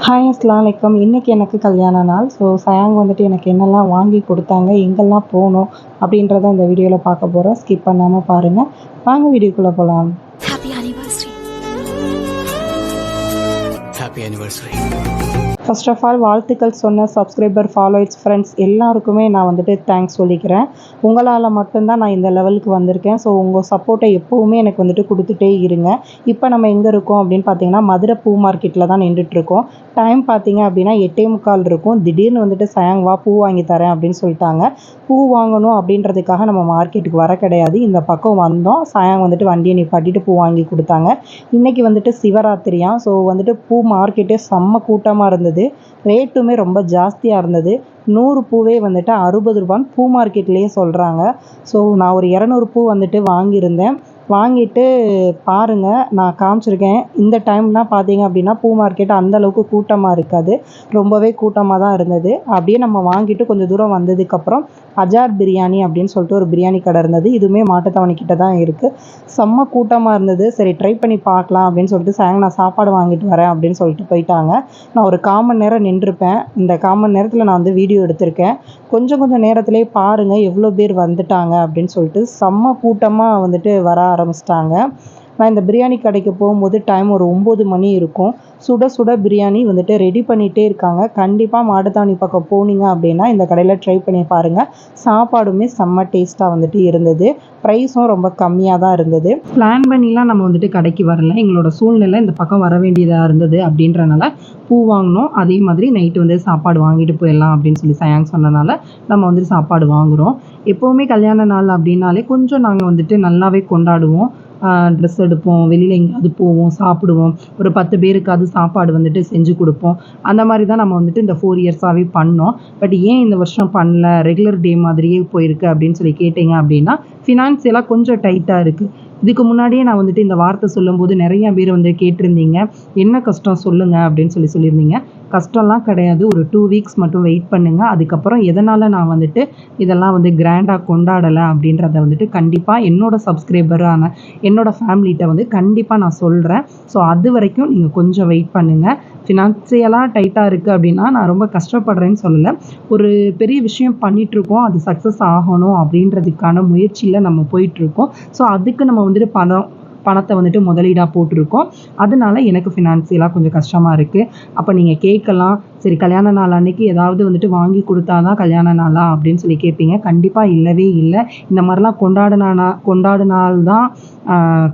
Hi அஸ்லாம் வலைக்கம் இன்றைக்கி எனக்கு கல்யாண நாள். ஸோ சயாங் வந்துட்டு எனக்கு என்னெல்லாம் வாங்கி கொடுத்தாங்க எங்கெல்லாம் போகணும் அப்படின்றத இந்த வீடியோவில் பார்க்க போகிறோம் ஸ்கிப் பண்ணாமல் பாருங்கள் வாங்க வீடியோக்குள்ளே போகலாம் Happy anniversary. Happy anniversary. First of all வாழ்த்துக்கள் சொன்ன சப்ஸ்கிரைபர் ஃபாலோயர்ஸ் ஃப்ரெண்ட்ஸ் எல்லாருக்குமே நான் வந்துட்டு தேங்க்ஸ் சொல்லிக்கிறேன். உங்களால் மட்டும்தான் நான் இந்த லெவலுக்கு வந்திருக்கேன். ஸோ உங்கள் சப்போர்ட்டை எப்போவுமே எனக்கு வந்துட்டு கொடுத்துட்டே இருங்க. இப்போ நம்ம எங்கே இருக்கோம் அப்படின்னு பார்த்தீங்கன்னா மதுரை பூ மார்க்கெட்டில் தான் நின்றுட்டுருக்கோம் டைம் பார்த்தீங்க அப்படின்னா எட்டே முக்கால் இருக்கும். திடீர்னு வந்துட்டு சயாங் வா பூ வாங்கி தரேன் அப்படின்னு சொல்லிட்டாங்க. பூ வாங்கணும் அப்படின்றதுக்காக நம்ம மார்க்கெட்டுக்கு வர கிடையாது. இந்த பக்கம் வந்தோம். சாயங் வந்துட்டு வண்டியை நிப்பாட்டிட்டு பூ வாங்கி கொடுத்தாங்க. இன்றைக்கி வந்துட்டு சிவராத்திரியா? ஸோ வந்துட்டு பூ மார்க்கெட்டே செம்ம கூட்டமாக இருந்தது. ரேட்டுமே ரொம்ப ஜாஸ்தியாக இருந்தது. நூறு பூவே வந்துட்டு அறுபது ரூபான்னு பூ மார்க்கெட்லேயே சொல்கிறாங்க ஸோ நான் ஒரு இரநூறு பூ வந்துட்டு வாங்கியிருந்தேன். வாங்கிட்டு பாருங்கள் நான் காமிச்சிருக்கேன். இந்த டைம்லாம் பார்த்தீங்க அப்படின்னா பூ மார்க்கெட் அந்தளவுக்கு கூட்டமாக இருக்காது. ரொம்பவே கூட்டமாக தான் இருந்தது. அப்படியே நம்ம வாங்கிட்டு கொஞ்சம் தூரம் வந்ததுக்கப்புறம் அஜார் பிரியாணி அப்படின்னு சொல்லிட்டு ஒரு பிரியாணி கடை இருந்தது. இதுவுமே மாட்டுத்தாவணி தான் இருக்குது செம்ம கூட்டமாக இருந்தது. சரி ட்ரை பண்ணி பார்க்கலாம் அப்படின்னு சொல்லிட்டு சாயங்க நான் சாப்பாடு வாங்கிட்டு வரேன் அப்படின்னு சொல்லிட்டு போயிட்டாங்க. நான் ஒரு காமன் நேரம் நின்றுருப்பேன் இந்த காமன் நேரத்தில் நான் வந்து வீடியோ எடுத்திருக்கேன். கொஞ்சம் கொஞ்சம் நேரத்திலே பாருங்கள் எவ்வளோ பேர் வந்துட்டாங்க அப்படின்னு சொல்லிட்டு செம்ம கூட்டமாக வந்துட்டு வர ஆரம்பிச்சிட்டாங்க. நான் இந்த பிரியாணி கடைக்கு போகும்போது டைம் ஒரு ஒம்பது மணி இருக்கும். சுட சுட பிரியாணி வந்துட்டு ரெடி பண்ணிகிட்டே இருக்காங்க. கண்டிப்பாக மாட்டுத்தாவணி பக்கம் போனீங்க அப்படின்னா இந்த கடையில் ட்ரை பண்ணி பாருங்கள் சாப்பாடுமே செம்ம டேஸ்ட்டாக வந்துட்டு இருந்தது. ப்ரைஸும் ரொம்ப கம்மியாக தான் இருந்தது. பிளான் பண்ணிலாம் நம்ம வந்துட்டு கடைக்கு வரல. எங்களோட சூழ்நிலை இந்த பக்கம் வர வேண்டியதாக இருந்தது அப்படின்றனால பூ வாங்கினோம். அதே மாதிரி நைட்டு வந்து சாப்பாடு வாங்கிட்டு போயிடலாம் அப்படின்னு சொல்லி சயாங் சொன்னனால நம்ம வந்துட்டு சாப்பாடு வாங்குகிறோம் எப்போவுமே கல்யாண நாள் அப்படின்னாலே கொஞ்சம் நாங்கள் வந்துட்டு நல்லாவே கொண்டாடுவோம். ட்ரெஸ் எடுப்போம் வெளியில் எங்கேயாவது போவோம் சாப்பிடுவோம். ஒரு பத்து பேருக்காவது சாப்பாடு வந்துட்டு செஞ்சு கொடுப்போம். அந்த மாதிரி தான் நம்ம வந்துட்டு இந்த ஃபோர் இயர்ஸாகவே பண்ணோம். பட் ஏன் இந்த வருஷம் பண்ணல? ரெகுலர் டே மாதிரியே போயிருக்கு அப்படின்னு சொல்லி கேட்டிங்க அப்படின்னா ஃபினான்சியலாக கொஞ்சம் டைட்டாக இருக்குது இதுக்கு முன்னாடியே நான் வந்துட்டு இந்த வார்த்தை சொல்லும்போது நிறைய பேர் வந்து கேட்டிருந்தீங்க. என்ன கஷ்டம் சொல்லுங்கள் அப்படின்னு சொல்லி சொல்லியிருந்தீங்க. கஷ்டம்லாம் கிடையாது. ஒரு டூ வீக்ஸ் மட்டும் வெயிட் பண்ணுங்கள் அதுக்கப்புறம் எதனால் நான் வந்துட்டு இதெல்லாம் வந்து கிராண்டாக கொண்டாடலை அப்படின்றத வந்துட்டு கண்டிப்பாக என்னோட சப்ஸ்கிரைபரான என்னோட ஃபேமிலிகிட்ட வந்து கண்டிப்பாக நான் சொல்கிறேன் ஸோ அது வரைக்கும் நீங்கள் கொஞ்சம் வெயிட் பண்ணுங்கள் ஃபினான்சியலாக டைட்டாக இருக்குது அப்படின்னா நான் ரொம்ப கஷ்டப்படுறேன்னு சொல்லலை. ஒரு பெரிய விஷயம் பண்ணிகிட்ருக்கோம் அது சக்ஸஸ் ஆகணும் அப்படின்றதுக்கான முயற்சியில் நம்ம போயிட்டுருக்கோம் ஸோ அதுக்கு நம்ம வந்துட்டு பணம் பணத்தை வந்துட்டு முதலீடாக போட்டிருக்கோம். அதனால எனக்கு ஃபினான்சியலாக கொஞ்சம் கஷ்டமாக இருக்குது அப்போ நீங்கள் கேட்கலாம். சரி கல்யாண நாள் அன்னைக்கு ஏதாவது வந்துட்டு வாங்கி கொடுத்தா தான் கல்யாண நாளா அப்படின்னு சொல்லி கேட்பீங்க. கண்டிப்பாக இல்லவே இல்லை. இந்த மாதிரிலாம் கொண்டாடினா கொண்டாடினால் தான்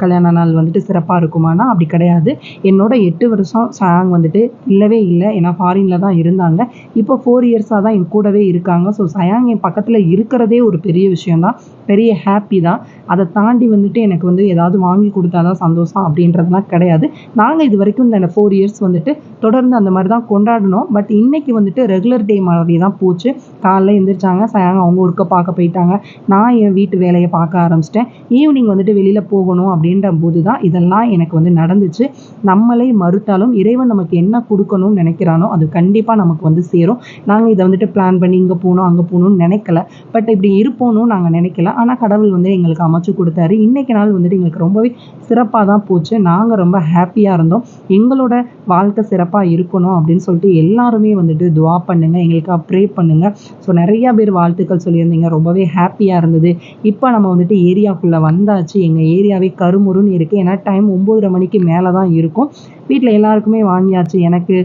கல்யாண நாள் வந்துட்டு சிறப்பாக இருக்குமானா அப்படி கிடையாது. என்னோட எட்டு வருஷம் சாங் வந்துட்டு இல்லவே இல்லை. ஏன்னா ஃபாரினில் தான் இருந்தாங்க. இப்போ ஃபோர் இயர்ஸாக தான் என் கூடவே இருக்காங்க. ஸோ சயாங் என் பக்கத்தில் இருக்கிறதே ஒரு பெரிய விஷயந்தான் பெரிய ஹாப்பி தான். அதை தாண்டி வந்துட்டு எனக்கு வந்து ஏதாவது வாங்கி கொடுத்தா தான் சந்தோஷம் அப்படின்றதுலாம் கிடையாது. நாங்கள் இது வரைக்கும் இந்த ஃபோர் இயர்ஸ் வந்துட்டு தொடர்ந்து அந்த மாதிரி தான் கொண்டாடினோம். பட் இன்னைக்கு வந்துட்டு ரெகுலர் டே மாதிரி தான் போச்சு. காலைல எழுந்திரிச்சாங்க சாயங்காலம் அவங்க ஒர்க்கை பார்க்க போயிட்டாங்க. நான் என் வீட்டு வேலையை பார்க்க ஆரம்பிச்சிட்டேன். ஈவினிங் வந்துட்டு வெளியில் போகணும் அப்படின்ற போது தான் இதெல்லாம் எனக்கு வந்து நடந்துச்சு. நம்மளே மறுத்தாலும் இறைவன் நமக்கு என்ன கொடுக்கணும்னு நினைக்கிறானோ அது கண்டிப்பாக நமக்கு வந்து சேரும். நாங்கள் இதை வந்துட்டு பிளான் பண்ணி இங்கே போகணும் அங்கே போகணும்னு நினைக்கல. பட் இப்படி இருப்போம்னு நாங்கள் நினைக்கல. ஆனால் கடவுள் வந்து எங்களுக்கு அமைச்சு கொடுத்தாரு. இன்னைக்கு நாள் வந்துட்டு எங்களுக்கு ரொம்பவே சிறப்பாக தான் போச்சு. நாங்கள் ரொம்ப ஹாப்பியாக இருந்தோம். எங்களோட வாழ்க்கை சிறப்பாக இருக்கணும் அப்படின்னு சொல்லிட்டு எல்லாருமே வந்துட்டு துவா பண்ணுங்கள் எங்களுக்காக ப்ரே பண்ணுங்கள் ஸோ நிறையா பேர் வாழ்த்துக்கள் சொல்லியிருந்தீங்க. ரொம்பவே ஹாப்பியாக இருந்தது. இப்போ நம்ம வந்துட்டு ஏரியாக்குள்ளே வந்தாச்சு. எங்கள் ஏரியாவே கருமுருன்னு இருக்குது ஏன்னா டைம் ஒம்போதரை மணிக்கு மேலே தான் இருக்கும். வீட்டில் எல்லாருக்குமே வாங்கியாச்சு. எனக்கு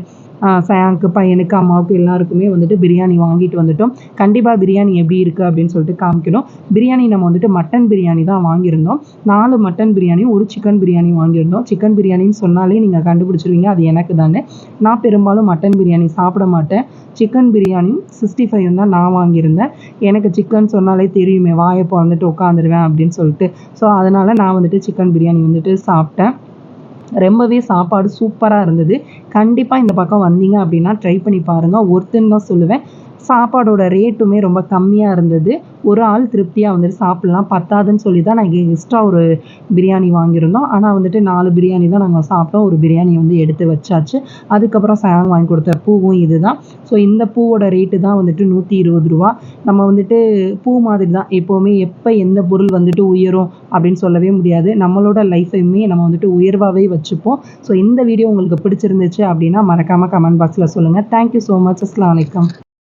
சயாங்க்கு பையனுக்கு அம்மாவுக்கு எல்லாருக்குமே வந்துட்டு பிரியாணி வாங்கிட்டு வந்துட்டோம். கண்டிப்பாக பிரியாணி எப்படி இருக்குது அப்படின்னு சொல்லிட்டு காமிக்கணும். பிரியாணி நம்ம வந்துட்டு மட்டன் பிரியாணி தான் வாங்கியிருந்தோம். நாலு மட்டன் பிரியாணியும் ஒரு சிக்கன் பிரியாணி வாங்கியிருந்தோம். சிக்கன் பிரியாணின்னு சொன்னாலே நீங்கள் கண்டுபிடிச்சிருவீங்க அது எனக்கு தானே. நான் பெரும்பாலும் மட்டன் பிரியாணி சாப்பிட மாட்டேன். சிக்கன் பிரியாணியும் சிக்ஸ்டி ஃபைவ் தான் நான் வாங்கியிருந்தேன். எனக்கு சிக்கன் சொன்னாலே தெரியுமே வாயை வந்துட்டு உட்காந்துருவேன் அப்படின்னு சொல்லிட்டு. ஸோ அதனால் நான் வந்துட்டு சிக்கன் பிரியாணி வந்துட்டு சாப்பிட்டேன். ரொம்பவே சாப்பாடு சூப்பராக இருந்தது. கண்டிப்பாக இந்த பக்கம் வந்தீங்க அப்படின்னா ட்ரை பண்ணி பாருங்கள் ஒருத்தன் தான் சொல்லுவேன். சாப்பாடோட ரேட்டுமே ரொம்ப கம்மியாக இருந்தது. ஒரு ஆள் திருப்தியாக வந்துட்டு சாப்பிட்லாம். பத்தாதுன்னு சொல்லி தான் நாங்கள் எக்ஸ்ட்ரா ஒரு பிரியாணி வாங்கியிருந்தோம். ஆனால் வந்துட்டு நாலு பிரியாணி தான் நாங்கள் சாப்பிட்டோம். ஒரு பிரியாணி வந்து எடுத்து வச்சாச்சு. அதுக்கப்புறம் சாங் வாங்கி கொடுத்த பூவும் இது தான் ஸோ இந்த பூவோட ரேட்டு தான் வந்துட்டு நூற்றி இருபது ரூபா. நம்ம வந்துட்டு பூ மாதிரி தான். எப்போவுமே எப்போ எந்த பொருள் வந்துட்டு உயரும் அப்படின்னு சொல்லவே முடியாது. நம்மளோட லைஃப்பையுமே நம்ம வந்துட்டு உயர்வாகவே வச்சுப்போம். ஸோ இந்த வீடியோ உங்களுக்கு பிடிச்சிருந்துச்சு அப்படின்னா மறக்காமல் கமெண்ட் பாக்ஸில் சொல்லுங்கள் தேங்க்யூ ஸோ மச் அஸ்லாம் வலைக்கம்